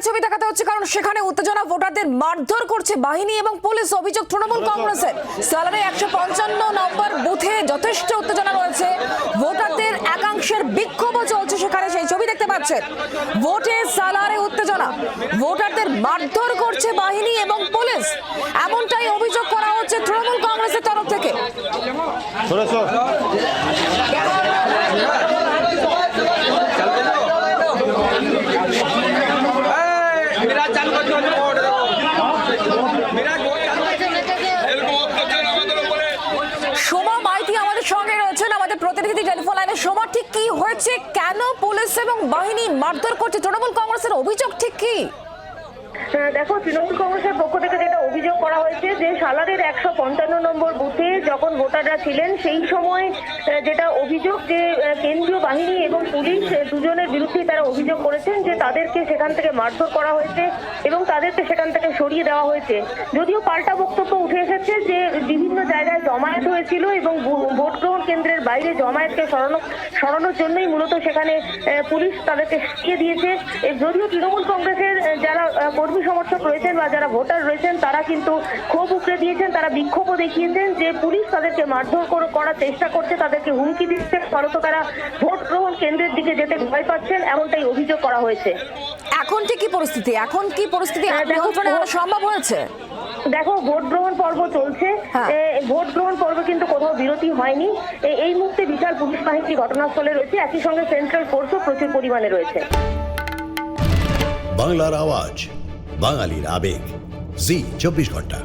সালারের ছবি দেখাতে হচ্ছে কারণ সেখানে উত্তেজনা ভোটারদের মারধর করছে বাহিনী এবং পুলিশ, অভিযোগ তৃণমূল কংগ্রেসের। সালারে একশো পঞ্চান্ন নম্বর বুথে যথেষ্ট উত্তেজনা রয়েছে। ভোটারদের একাংশের বিক্ষোভও চলছে সেখানে, সেই ছবি দেখতে পাচ্ছেন। ভোটে সালারে উত্তেজনা। ভোটারদের মারধর করছে বাহিনী এবং পুলিশ। এমনটাই অভিযোগ করা হচ্ছে তৃণমূল কংগ্রেসের তরফ থেকে। সোমা মাইতি আমাদের সঙ্গে রয়েছেন আমাদের প্রতিনিধি টেলিফোন লাইনে। সোমা ঠিক কি হয়েছে? কেন পুলিশ এবং বাহিনী মারধর করছে? তৃণমূল কংগ্রেসের অভিযোগ ঠিক কি? হ্যাঁ, দেখো তৃণমূল কংগ্রেসের পক্ষ থেকে যেটা অভিযোগ করা হয়েছে যে সালারের একশো পঞ্চান্ন নম্বর বুথে যখন ভোটাররা ছিলেন, সেই সময় যেটা অভিযোগ যে কেন্দ্রীয় বাহিনী এবং পুলিশ দুজনের বিরুদ্ধেই তারা অভিযোগ করেছেন যে তাদেরকে সেখান থেকে মারধর করা হয়েছে এবং তাদেরকে সেখান থেকে সরিয়ে দেওয়া হয়েছে। যদিও পাল্টা বক্তব্য উঠে এসেছে যে, বিভিন্ন জায়গায় জমায়েত হয়েছিল এবং ভোট গ্রহণ কেন্দ্রের বাইরে জমায়েতকে সরানো, সরানোর জন্যই মূলত সেখানে পুলিশ তাদেরকে শিখিয়ে দিয়েছে। যদিও তৃণমূল কংগ্রেসের যারা কর্মী সমর্থক রয়েছেন বা যারা ভোটার রয়েছেন, তারা কিন্তু ক্ষোভ উগড়ে দিয়েছেন তারা বিক্ষোভও দেখিয়েছেন যে পুলিশ তাদেরকে মারধর করার চেষ্টা করছে তাদেরকে হুমকি দিচ্ছে ফলত তারা ভোট গ্রহণ কেন্দ্রের দিকে যেতে ভয় পাচ্ছেন এমনটাই অভিযোগ করা হয়েছে। এখন কি পরিস্থিতি? এখন কি পরিস্থিতি? হ্যাঁ, সম্ভব হয়েছে? দেখো ভোট গ্রহণ পর্ব চলছে। হ্যাঁ। ভোট গ্রহণ পর্বে কিন্তু কোথাও বিরতি হয়নি। এই মুহূর্তে বিশাল পুলিশ বাহিনী ঘটনাস্থলে রয়েছে। একই সঙ্গে সেন্ট্রাল ফোর্সও প্রচুর পরিমাণে রয়েছে। বাংলার আওয়াজ বাঙালির আবেগ। জি চব্বিশ ঘণ্টা।